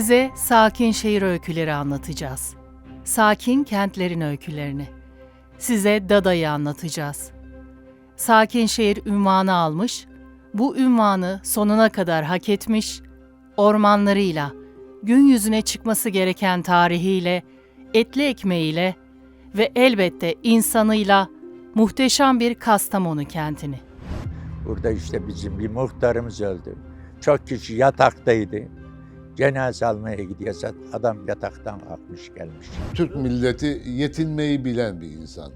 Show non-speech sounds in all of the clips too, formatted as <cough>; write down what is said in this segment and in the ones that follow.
Size sakin şehir öyküleri anlatacağız. Sakin kentlerin öykülerini. Size Dada'yı anlatacağız. Sakin şehir ünvanı almış, bu ünvanı sonuna kadar hak etmiş, ormanlarıyla, gün yüzüne çıkması gereken tarihiyle, etli ekmeğiyle ve elbette insanıyla muhteşem bir Kastamonu kentini. Burada işte bizim bir muhtarımız öldü. Çok kişi yataktaydı. Cenaze almaya gidiyorsa adam yataktan kalkmış gelmiş. Türk milleti yetinmeyi bilen bir insan.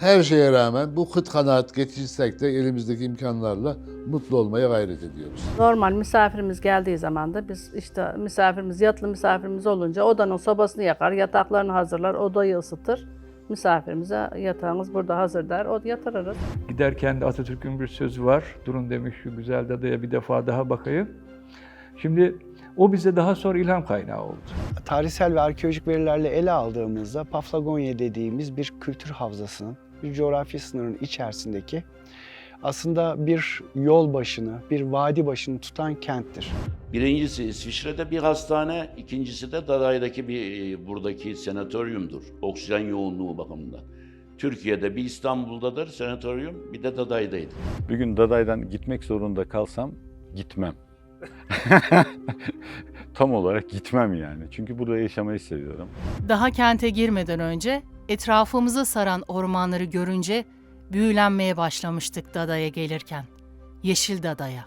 Her şeye rağmen bu kıt kanaat geçirsek de elimizdeki imkanlarla mutlu olmaya gayret ediyoruz. Normal misafirimiz geldiği zaman da biz işte misafirimiz, yatılı misafirimiz olunca odanın sobasını yakar, yataklarını hazırlar, odayı ısıtır. Misafirimize yatağınız burada hazır der, o yatırırız. Giderken de Atatürk'ün bir sözü var. Durun demiş şu güzel dadaya bir defa daha bakayım. Şimdi o bize daha sonra ilham kaynağı oldu. tarihsel ve arkeolojik verilerle ele aldığımızda Paflagonya dediğimiz bir kültür havzasının, bir coğrafi sınırın içerisindeki aslında bir yol başını, bir vadi başını tutan kenttir. Birincisi İsviçre'de bir hastane, ikincisi de Daday'daki bir e, buradaki senatoryumdur. Oksijen yoğunluğu bakımından. Türkiye'de bir İstanbul'dadır senatoryum, bir de Daday'daydı. Bir gün Daday'dan gitmek zorunda kalsam gitmem. <laughs> Tam olarak gitmem yani. Çünkü burada yaşamayı seviyorum. Daha kente girmeden önce etrafımızı saran ormanları görünce büyülenmeye başlamıştık Dada'ya gelirken. Yeşil Dada'ya.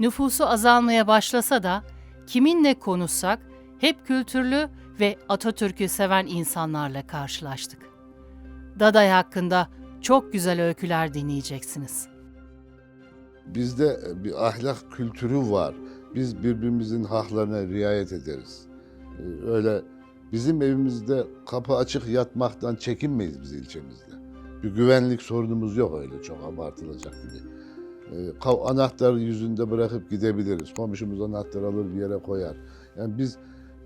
Nüfusu azalmaya başlasa da kiminle konuşsak hep kültürlü ve Atatürk'ü seven insanlarla karşılaştık. Daday hakkında çok güzel öyküler dinleyeceksiniz. Bizde bir ahlak kültürü var. Biz birbirimizin haklarına riayet ederiz. Öyle bizim evimizde kapı açık yatmaktan çekinmeyiz biz ilçemizde. Bir güvenlik sorunumuz yok öyle çok abartılacak gibi. Ee, Anahtarı yüzünde bırakıp gidebiliriz. Komşumuz anahtar alır bir yere koyar. Yani biz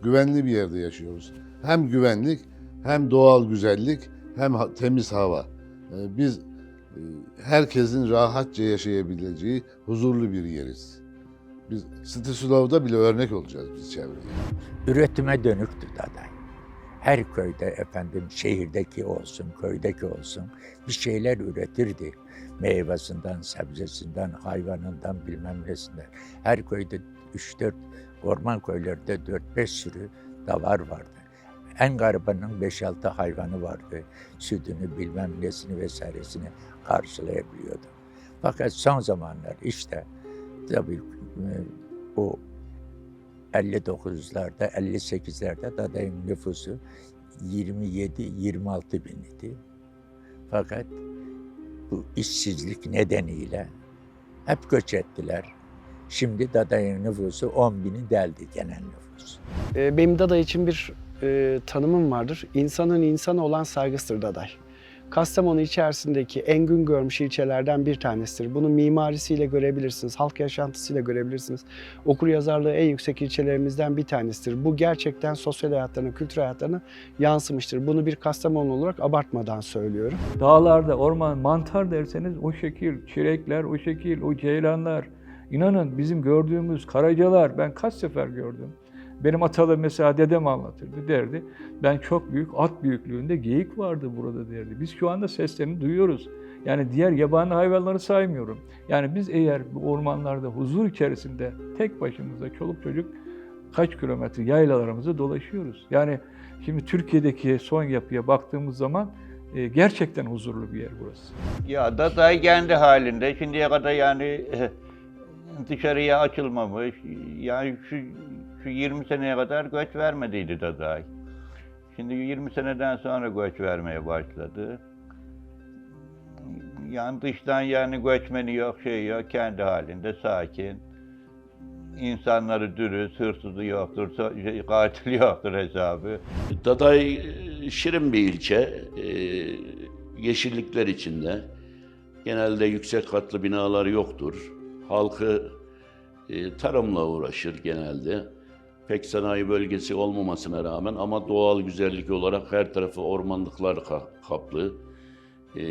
güvenli bir yerde yaşıyoruz. Hem güvenlik hem doğal güzellik hem temiz hava. Ee, Biz herkesin rahatça yaşayabileceği huzurlu bir yeriz. Biz Stislaw'da bile örnek olacağız biz çevreye. Üretime dönüktü Daday. Her köyde efendim şehirdeki olsun, köydeki olsun bir şeyler üretirdi. Meyvesinden, sebzesinden, hayvanından bilmem nesinden. Her köyde 3-4 orman köylerinde 4-5 sürü davar vardı. En garibanın 5-6 hayvanı vardı. Sütünü bilmem nesini vesairesini karşılayabiliyordu. Fakat son zamanlar işte tabii e, bu 59'larda, 58'lerde Daday'ın nüfusu 27-26 bin idi. Fakat bu işsizlik nedeniyle hep göç ettiler. Şimdi Daday'ın nüfusu 10 bini deldi genel nüfus. Ee, Benim Daday için bir e, tanımım vardır. İnsanın insana olan saygısıdır Daday. Kastamonu içerisindeki en gün görmüş ilçelerden bir tanesidir. Bunu mimarisiyle görebilirsiniz, halk yaşantısıyla görebilirsiniz. Okur yazarlığı en yüksek ilçelerimizden bir tanesidir. Bu gerçekten sosyal hayatlarına, kültür hayatlarına yansımıştır. Bunu bir Kastamonu olarak abartmadan söylüyorum. Dağlarda, orman, mantar derseniz o şekil, çilekler o şekil, o ceylanlar. İnanın bizim gördüğümüz karacalar ben kaç sefer gördüm. Benim atalı mesela dedem anlatırdı derdi. Ben çok büyük at büyüklüğünde geyik vardı burada derdi. Biz şu anda seslerini duyuyoruz. Yani diğer yabani hayvanları saymıyorum. Yani biz eğer bu ormanlarda huzur içerisinde tek başımıza çoluk çocuk kaç kilometre yaylalarımızı dolaşıyoruz. Yani şimdi Türkiye'deki son yapıya baktığımız zaman e, gerçekten huzurlu bir yer burası. Ya Daday kendi halinde şimdiye kadar yani eh, dışarıya açılmamış. Yani şu, şu 20 seneye kadar göç vermediydi Daday. Şimdi 20 seneden sonra göç vermeye başladı. Yani dıştan yani göçmeni yok, şey yok, kendi halinde sakin. İnsanları dürüst, hırsızı yoktur, şey, katil yoktur hesabı. Daday e, şirin bir ilçe, e, yeşillikler içinde. Genelde yüksek katlı binalar yoktur. Halkı e, tarımla uğraşır genelde. Pek sanayi bölgesi olmamasına rağmen ama doğal güzellik olarak her tarafı ormanlıklar ka- kaplı. E,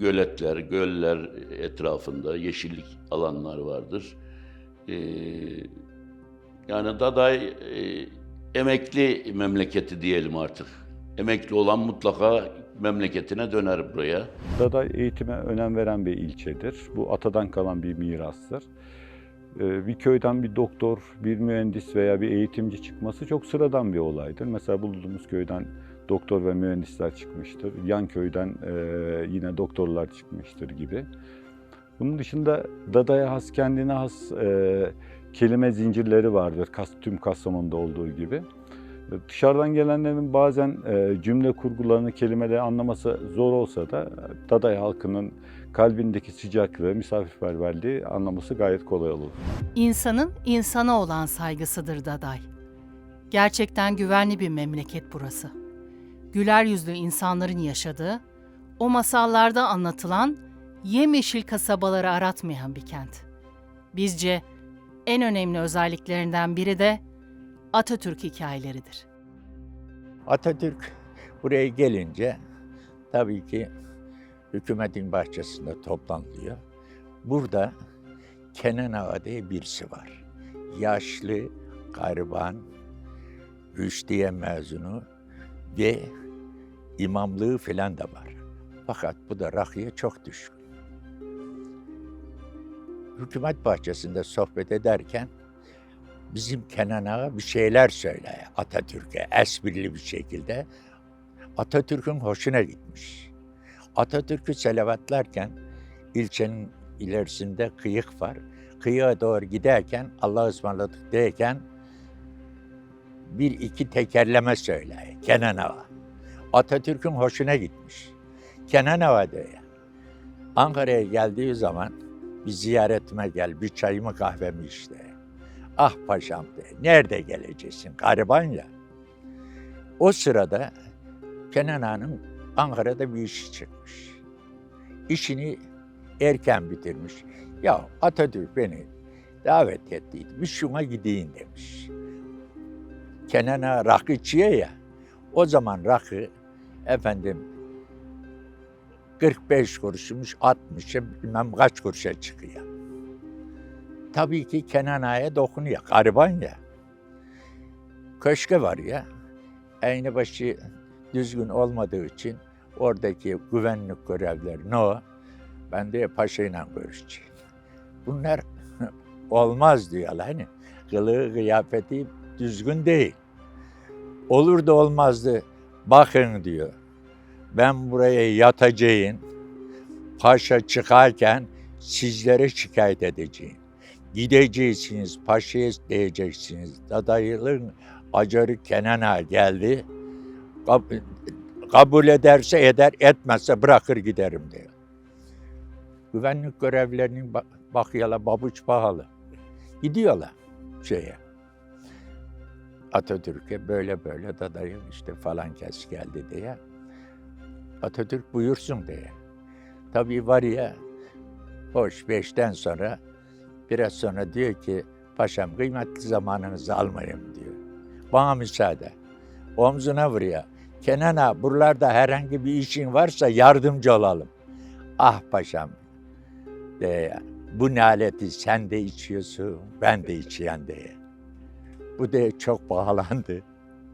göletler, göller etrafında yeşillik alanlar vardır. E, Yani Daday e, emekli memleketi diyelim artık. Emekli olan mutlaka memleketine döner buraya. Daday eğitime önem veren bir ilçedir. Bu atadan kalan bir mirastır. Ee, Bir köyden bir doktor, bir mühendis veya bir eğitimci çıkması çok sıradan bir olaydır. Mesela bulunduğumuz köyden doktor ve mühendisler çıkmıştır. Yan köyden e, yine doktorlar çıkmıştır gibi. Bunun dışında Dada'ya has, kendine has e, kelime zincirleri vardır. Tüm Kastamonu'da olduğu gibi. Dışarıdan gelenlerin bazen e, cümle kurgularını, kelimeleri anlaması zor olsa da Daday halkının kalbindeki sıcaklığı, misafirperverliği anlaması gayet kolay olur. İnsanın insana olan saygısıdır Daday. Gerçekten güvenli bir memleket burası. Güler yüzlü insanların yaşadığı, o masallarda anlatılan yemyeşil kasabaları aratmayan bir kent. Bizce en önemli özelliklerinden biri de Atatürk hikayeleridir. Atatürk buraya gelince tabii ki hükümetin bahçesinde toplanılıyor. Burada Kenan Ağa diye birisi var. Yaşlı, gariban, Rüşdiye mezunu ve imamlığı filan da var. Fakat bu da rakıya çok düşkün. Hükümet bahçesinde sohbet ederken bizim Kenan Ağa bir şeyler söyle Atatürk'e esprili bir şekilde. Atatürk'ün hoşuna gitmiş. Atatürk'ü selavatlarken ilçenin ilerisinde kıyık var. Kıyığa doğru giderken Allah ısmarladık derken bir iki tekerleme söyle Kenan Ağa. Atatürk'ün hoşuna gitmiş. Kenan Ağa diyor. Ankara'ya geldiği zaman bir ziyaretime gel, bir çayımı kahvemi işte. Ah paşam de, nerede geleceksin? Gariban ya. O sırada Kenan Ağa'nın Ankara'da bir işi çıkmış. İşini erken bitirmiş. Ya Atatürk beni davet ettiydi. Bir şuna gideyim demiş. Kenan Ağa rakı ya. O zaman rakı efendim 45 kuruşmuş 60'a bilmem kaç kuruşa çıkıyor. Tabii ki Kenan Ağa'ya dokunuyor. Gariban ya. Köşke var ya. Aynı başı düzgün olmadığı için oradaki güvenlik görevlileri no ben de paşayla görüşeceğim. Bunlar <laughs> olmaz diyorlar hani. Kılığı kıyafeti düzgün değil. Olur da olmazdı. Bakın diyor. Ben buraya yatacağım. Paşa çıkarken sizlere şikayet edeceğim. Gideceksiniz, paşaya diyeceksiniz. Dadayılın acarı Kenan Ağa geldi. Kab- kabul ederse eder, etmezse bırakır giderim diyor. Güvenlik görevlilerinin bak babuç pahalı. Gidiyorlar şeye. Atatürk'e böyle böyle dadayım işte falan kes geldi diye. Atatürk buyursun diye. Tabii var ya, hoş beşten sonra biraz sonra diyor ki paşam kıymetli zamanınızı almayayım diyor. Bana müsaade. Omzuna vuruyor. Kenan ağa buralarda herhangi bir işin varsa yardımcı olalım. Ah paşam de bu naleti sen de içiyorsun, ben de içiyen diye. Bu de çok pahalandı.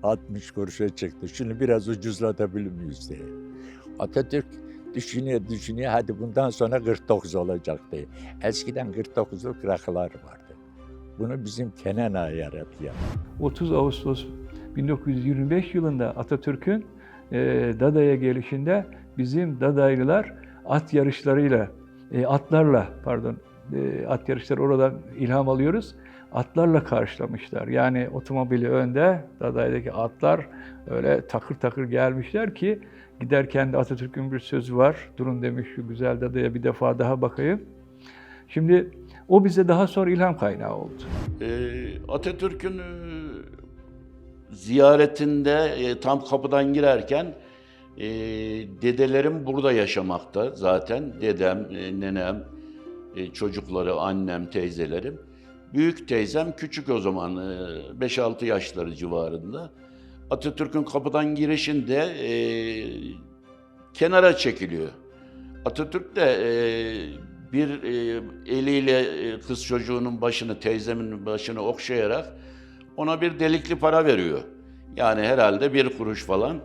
60 kuruşa çıktı. Şunu biraz ucuzlatabilir miyiz diye. Atatürk düşünüyor, düşünüyor. Hadi bundan sonra 49 olacak diye. Eskiden 49'luk rakılar vardı. Bunu bizim Kenan Ağa yarattı. yani. 30 Ağustos 1925 yılında Atatürk'ün e, Dada'ya gelişinde bizim Dadaylılar at yarışlarıyla, e, atlarla pardon, e, at yarışları oradan ilham alıyoruz. Atlarla karşılamışlar. Yani otomobili önde, Daday'daki atlar öyle takır takır gelmişler ki giderken de Atatürk'ün bir sözü var. Durun demiş şu güzel Dada'ya bir defa daha bakayım. Şimdi o bize daha sonra ilham kaynağı oldu. Ee, Atatürk'ün e, ziyaretinde e, tam kapıdan girerken e, dedelerim burada yaşamakta zaten. Dedem, e, nenem, e, çocukları, annem, teyzelerim. Büyük teyzem küçük o zaman, e, 5-6 yaşları civarında. Atatürk'ün kapıdan girişinde e, kenara çekiliyor. Atatürk de e, bir e, eliyle e, kız çocuğunun başını, teyzemin başını okşayarak Ona bir delikli para veriyor. Yani herhalde bir kuruş falan.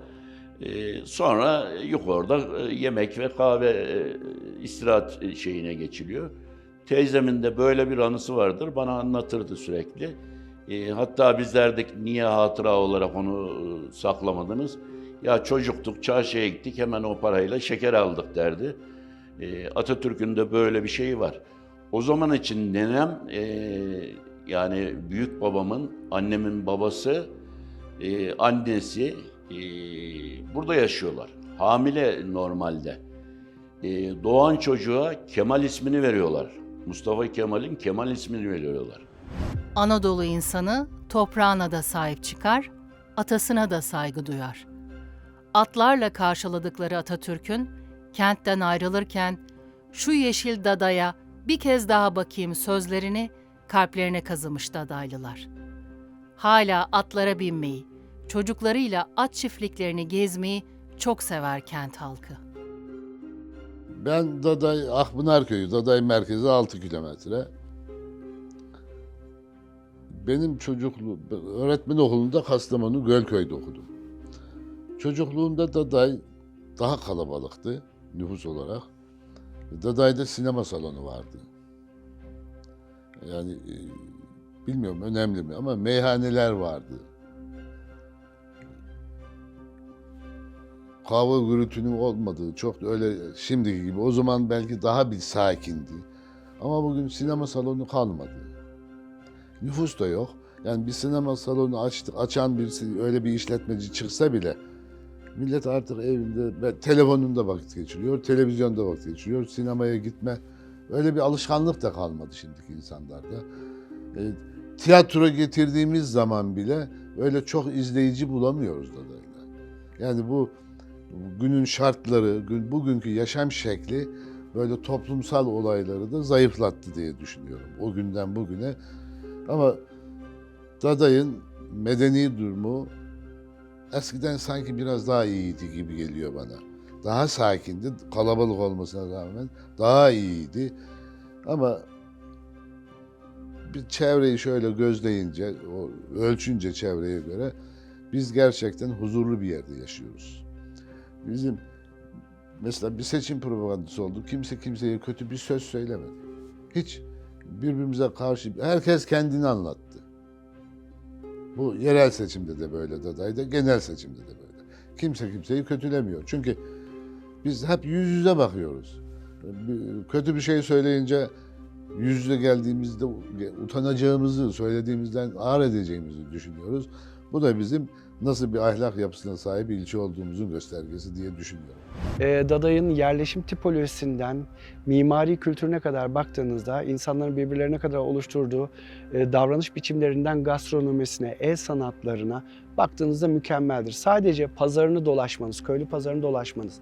Ee, sonra yukarıda e, yemek ve kahve e, istirahat e, şeyine geçiliyor. Teyzemin de böyle bir anısı vardır. Bana anlatırdı sürekli. E, hatta bizler de niye hatıra olarak onu e, saklamadınız? Ya çocuktuk, çarşıya gittik hemen o parayla şeker aldık derdi. E, Atatürk'ün de böyle bir şeyi var. O zaman için nenem, e, yani büyük babamın, annemin babası, e, annesi burada yaşıyorlar. Hamile normalde. Doğan çocuğa Kemal ismini veriyorlar. Mustafa Kemal'in Kemal ismini veriyorlar. Anadolu insanı toprağına da sahip çıkar, atasına da saygı duyar. Atlarla karşıladıkları Atatürk'ün kentten ayrılırken şu yeşil dadaya bir kez daha bakayım sözlerini kalplerine kazımış dadaylılar. Hala atlara binmeyi, çocuklarıyla at çiftliklerini gezmeyi çok sever kent halkı. Ben Daday, Akpınar Köyü, Daday merkezi 6 kilometre. Benim çocukluğum, öğretmen okulunda Kastamonu Gölköy'de okudum. Çocukluğumda Daday daha kalabalıktı nüfus olarak. Daday'da sinema salonu vardı. Yani e, bilmiyorum önemli mi ama meyhaneler vardı. Kahve gürültünün olmadığı, çok öyle şimdiki gibi. O zaman belki daha bir sakindi. Ama bugün sinema salonu kalmadı. Nüfus da yok. Yani bir sinema salonu açtı, açan birisi, öyle bir işletmeci çıksa bile millet artık evinde, telefonunda vakit geçiriyor, televizyonda vakit geçiriyor, sinemaya gitme. Öyle bir alışkanlık da kalmadı şimdiki insanlarda. E, tiyatro getirdiğimiz zaman bile öyle çok izleyici bulamıyoruz da. Yani bu günün şartları, gün- bugünkü yaşam şekli böyle toplumsal olayları da zayıflattı diye düşünüyorum o günden bugüne. Ama Daday'ın medeni durumu eskiden sanki biraz daha iyiydi gibi geliyor bana. Daha sakindi, kalabalık olmasına rağmen daha iyiydi. Ama bir çevreyi şöyle gözleyince, ölçünce çevreye göre biz gerçekten huzurlu bir yerde yaşıyoruz. Bizim mesela bir seçim propagandası oldu. Kimse kimseye kötü bir söz söylemedi. Hiç birbirimize karşı herkes kendini anlattı. Bu yerel seçimde de böyle Daday'da, genel seçimde de böyle. Kimse kimseyi kötülemiyor. Çünkü biz hep yüz yüze bakıyoruz. Kötü bir şey söyleyince yüz yüze geldiğimizde utanacağımızı, söylediğimizden ağır edeceğimizi düşünüyoruz. Bu da bizim nasıl bir ahlak yapısına sahip ilçe olduğumuzun göstergesi diye düşünüyorum. Ee, Daday'ın yerleşim tipolojisinden mimari kültürüne kadar baktığınızda insanların birbirlerine kadar oluşturduğu e, davranış biçimlerinden gastronomisine, el sanatlarına baktığınızda mükemmeldir. Sadece pazarını dolaşmanız, köylü pazarını dolaşmanız,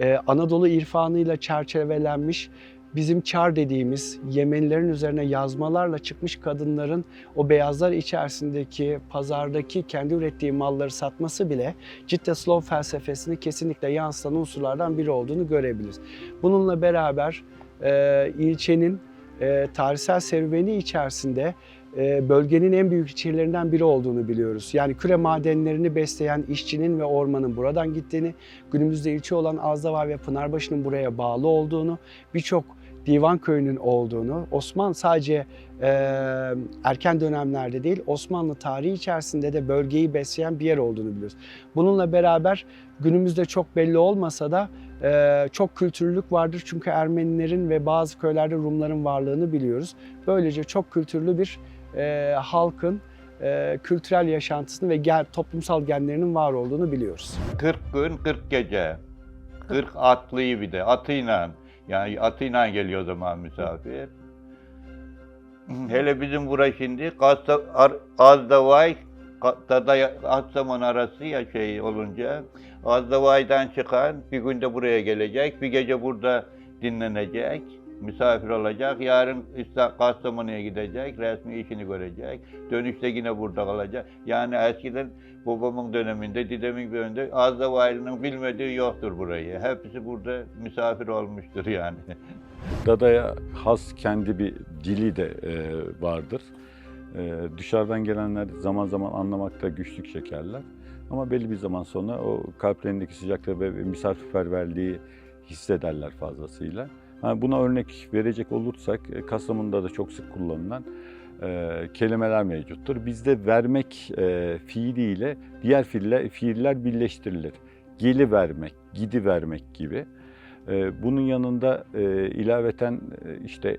e, Anadolu irfanıyla çerçevelenmiş bizim çar dediğimiz Yemenilerin üzerine yazmalarla çıkmış kadınların o beyazlar içerisindeki pazardaki kendi ürettiği malları satması bile Cidde Slow felsefesini kesinlikle yansıtan unsurlardan biri olduğunu görebiliriz. Bununla beraber e, ilçenin e, tarihsel serüveni içerisinde e, bölgenin en büyük şehirlerinden biri olduğunu biliyoruz. Yani küre madenlerini besleyen işçinin ve ormanın buradan gittiğini, günümüzde ilçe olan Azdava ve Pınarbaşı'nın buraya bağlı olduğunu, birçok divan köyünün olduğunu, Osman sadece e, erken dönemlerde değil, Osmanlı tarihi içerisinde de bölgeyi besleyen bir yer olduğunu biliyoruz. Bununla beraber günümüzde çok belli olmasa da e, çok kültürlülük vardır. Çünkü Ermenilerin ve bazı köylerde Rumların varlığını biliyoruz. Böylece çok kültürlü bir e, halkın e, kültürel yaşantısını ve gen, toplumsal genlerinin var olduğunu biliyoruz. 40 gün 40 gece. 40 atlıyı bir de atıyla. Yani atıyla geliyor o zaman misafir. Hele bizim bura şimdi Azdavay, Daday Aksaman arası ya şey olunca Azdavay'dan çıkan bir günde buraya gelecek, bir gece burada dinlenecek, misafir olacak. Yarın Kastamonu'ya gidecek, resmi işini görecek. Dönüşte yine burada kalacak. Yani eskiden babamın döneminde, dedemin döneminde Azdavaylı'nın bilmediği yoktur burayı. Hepsi burada misafir olmuştur yani. <laughs> Dada'ya has kendi bir dili de e, vardır. Ee, dışarıdan gelenler zaman zaman anlamakta güçlük çekerler. Ama belli bir zaman sonra o kalplerindeki sıcaklığı ve misafirperverliği hissederler fazlasıyla. Buna örnek verecek olursak e, Kastamonu'da da çok sık kullanılan e, kelimeler mevcuttur. Bizde vermek e, fiiliyle diğer fiiller, fiiller birleştirilir. Geli vermek, gidi vermek gibi. E, bunun yanında ilaveten işte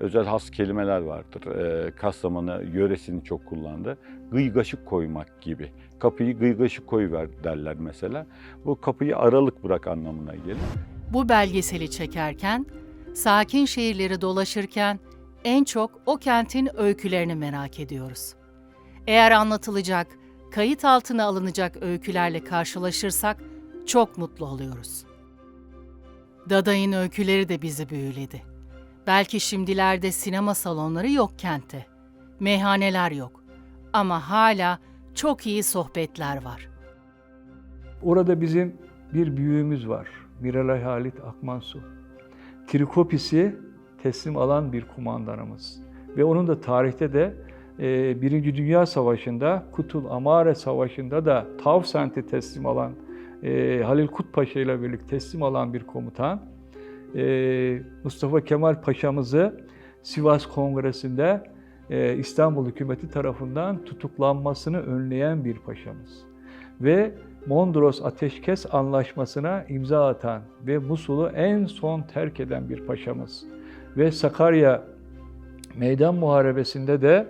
özel has kelimeler vardır. E, Kastamonu yöresini çok kullandı. Gıygaşık koymak gibi. Kapıyı gıygaşık koyuver derler mesela. Bu kapıyı aralık bırak anlamına gelir. Bu belgeseli çekerken, sakin şehirleri dolaşırken en çok o kentin öykülerini merak ediyoruz. Eğer anlatılacak, kayıt altına alınacak öykülerle karşılaşırsak çok mutlu oluyoruz. Daday'ın öyküleri de bizi büyüledi. Belki şimdilerde sinema salonları yok kentte. Meyhaneler yok. Ama hala çok iyi sohbetler var. Orada bizim bir büyüğümüz var. Miralay Halit Akmansu. Trikopisi teslim alan bir kumandanımız. Ve onun da tarihte de e, Birinci Dünya Savaşı'nda, Kutul Amare Savaşı'nda da Tavsent'i teslim alan, e, Halil Kut Paşa ile birlikte teslim alan bir komutan. E, Mustafa Kemal Paşa'mızı Sivas Kongresi'nde İstanbul hükümeti tarafından tutuklanmasını önleyen bir paşamız. Ve Mondros Ateşkes Anlaşması'na imza atan ve Musul'u en son terk eden bir paşamız. Ve Sakarya Meydan Muharebesi'nde de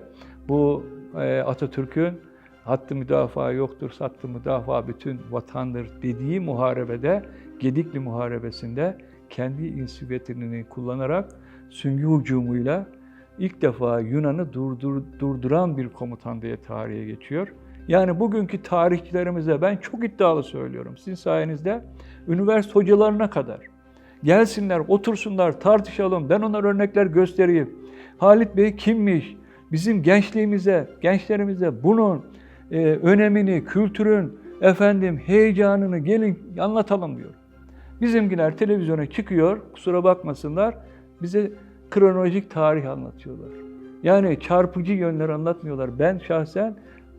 bu e, Atatürk'ün hattı müdafaa yoktur, sattı müdafaa bütün vatandır dediği muharebede, Gedikli Muharebesi'nde kendi inisiyatifini kullanarak süngü hücumuyla ilk defa Yunan'ı durdur, durduran bir komutan diye tarihe geçiyor. Yani bugünkü tarihçilerimize ben çok iddialı söylüyorum. Sizin sayenizde üniversite hocalarına kadar gelsinler, otursunlar, tartışalım. Ben onlara örnekler göstereyim. Halit Bey kimmiş? Bizim gençliğimize, gençlerimize bunun e, önemini, kültürün, efendim heyecanını gelin anlatalım diyor. Bizimkiler televizyona çıkıyor, kusura bakmasınlar, bize kronolojik tarih anlatıyorlar. Yani çarpıcı yönleri anlatmıyorlar. Ben şahsen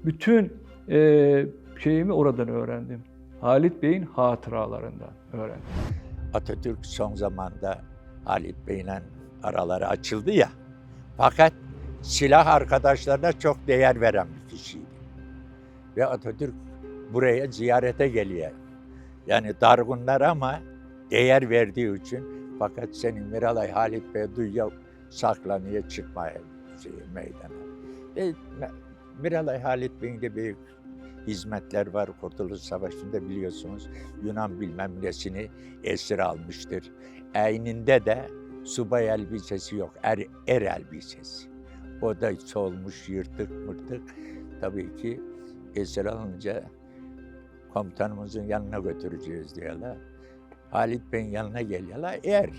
bütün e, şeyimi oradan öğrendim. Halit Bey'in hatıralarından öğrendim. Atatürk son zamanda Halit Bey'le araları açıldı ya. Fakat silah arkadaşlarına çok değer veren bir kişiydi. Ve Atatürk buraya ziyarete geliyor. Yani dargınlar ama değer verdiği için fakat senin Miralay Halit Bey duyuyor saklanıyor çıkmaya şey, meydana. Ve Miralay Halit Bey'in de büyük hizmetler var. Kurtuluş Savaşı'nda biliyorsunuz Yunan bilmem nesini esir almıştır. Eyninde de subay elbisesi yok, er, er elbisesi. O da solmuş, yırtık mırtık. Tabii ki esir alınca komutanımızın yanına götüreceğiz diyorlar. Halit Bey'in yanına geliyorlar, er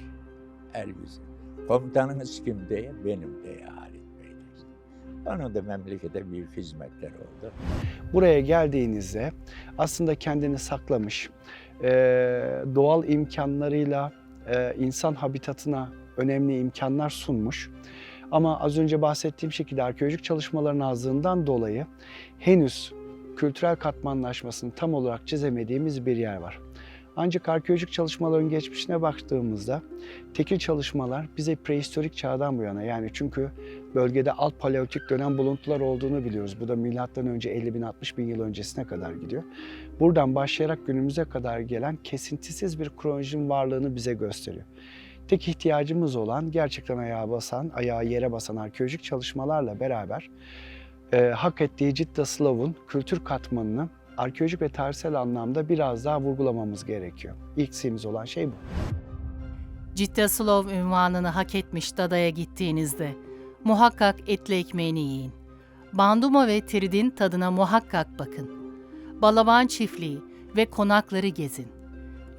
elbise. Komutanınız kim diye, benim diye Halit Onun da memlekete büyük hizmetler oldu. Buraya geldiğinizde aslında kendini saklamış, doğal imkanlarıyla insan habitatına önemli imkanlar sunmuş. Ama az önce bahsettiğim şekilde arkeolojik çalışmaların azlığından dolayı henüz kültürel katmanlaşmasını tam olarak çizemediğimiz bir yer var. Ancak arkeolojik çalışmaların geçmişine baktığımızda tekil çalışmalar bize prehistorik çağdan bu yana yani çünkü bölgede alt paleolitik dönem buluntular olduğunu biliyoruz. Bu da milattan önce 50 bin 60 bin yıl öncesine kadar gidiyor. Buradan başlayarak günümüze kadar gelen kesintisiz bir kronolojinin varlığını bize gösteriyor. Tek ihtiyacımız olan gerçekten ayağa basan, ayağı yere basan arkeolojik çalışmalarla beraber e, hak ettiği Cidda Slav'ın kültür katmanını arkeolojik ve tarihsel anlamda biraz daha vurgulamamız gerekiyor. İlk simiz olan şey bu. Ciddaslov ünvanını hak etmiş Dada'ya gittiğinizde muhakkak etli ekmeğini yiyin. Banduma ve tiridin tadına muhakkak bakın. Balaban çiftliği ve konakları gezin.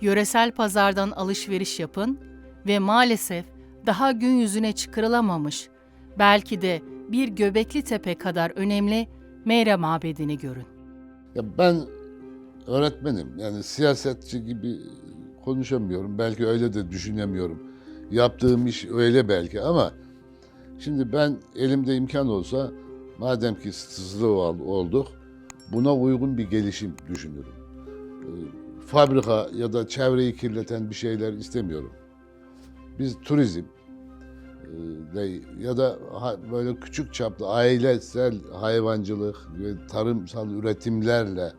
Yöresel pazardan alışveriş yapın ve maalesef daha gün yüzüne çıkarılamamış, belki de bir Göbekli Tepe kadar önemli Meyre Mabedi'ni görün. Ya ben öğretmenim. Yani siyasetçi gibi konuşamıyorum. Belki öyle de düşünemiyorum. Yaptığım iş öyle belki ama şimdi ben elimde imkan olsa madem ki sızlı ol- olduk, buna uygun bir gelişim düşünürüm. Ee, Fabrika ya da çevreyi kirleten bir şeyler istemiyorum. Biz turizm e, ya da böyle küçük çaplı ailesel hayvancılık ve tarımsal üretimlerle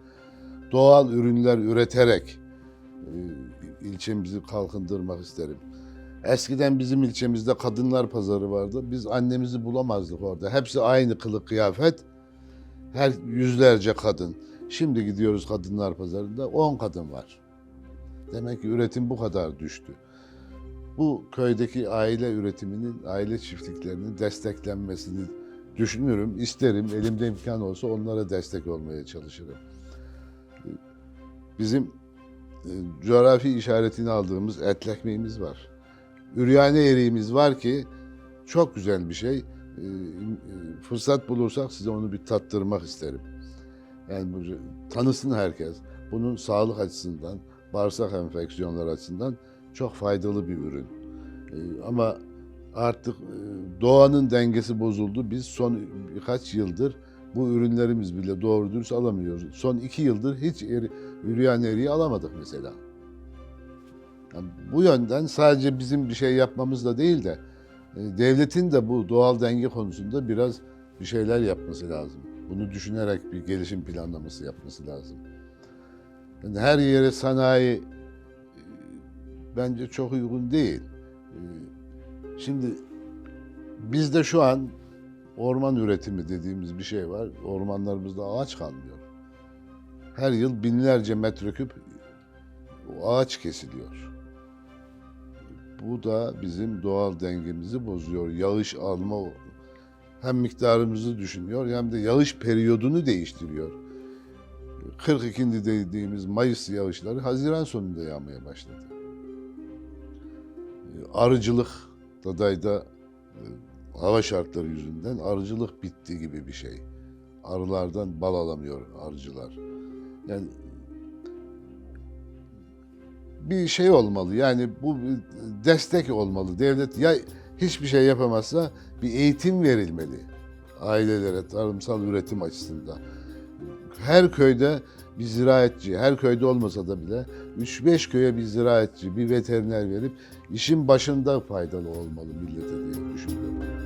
doğal ürünler üreterek e, ilçemizi kalkındırmak isterim. Eskiden bizim ilçemizde kadınlar pazarı vardı. Biz annemizi bulamazdık orada. Hepsi aynı kılık kıyafet. Her yüzlerce kadın. Şimdi gidiyoruz kadınlar pazarında 10 kadın var. Demek ki üretim bu kadar düştü. Bu köydeki aile üretiminin, aile çiftliklerinin desteklenmesini düşünürüm, isterim. Elimde imkan olsa onlara destek olmaya çalışırım. Bizim e, coğrafi işaretini aldığımız etli ekmeğimiz var. Üryane eriğimiz var ki çok güzel bir şey. E, e, Fırsat bulursak size onu bir tattırmak isterim. Yani bu, tanısın herkes. Bunun sağlık açısından, bağırsak enfeksiyonları açısından çok faydalı bir ürün. E, Ama artık e, doğanın dengesi bozuldu. Biz son birkaç yıldır bu ürünlerimiz bile doğru dürüst alamıyoruz. Son iki yıldır hiç eri, üreyen eriği alamadık mesela. Yani bu yönden sadece bizim bir şey yapmamızla değil de e, devletin de bu doğal denge konusunda biraz bir şeyler yapması lazım. Bunu düşünerek bir gelişim planlaması yapması lazım. Yani her yere sanayi e, bence çok uygun değil. E, Şimdi bizde şu an orman üretimi dediğimiz bir şey var. Ormanlarımızda ağaç kalmıyor. Her yıl binlerce metreküp ağaç kesiliyor. Bu da bizim doğal dengemizi bozuyor. Yağış alma hem miktarımızı düşünüyor hem de yağış periyodunu değiştiriyor. 42. dediğimiz Mayıs yağışları Haziran sonunda yağmaya başladı. Arıcılık Daday'da e, hava şartları yüzünden arıcılık bitti gibi bir şey. Arılardan bal alamıyor arıcılar. Yani bir şey olmalı. Yani bu destek olmalı. Devlet ya hiçbir şey yapamazsa bir eğitim verilmeli ailelere tarımsal üretim açısından. Her köyde bir ziraatçı, her köyde olmasa da bile 3-5 köye bir ziraatçı, bir veteriner verip işin başında faydalı olmalı millete diye düşünüyorum.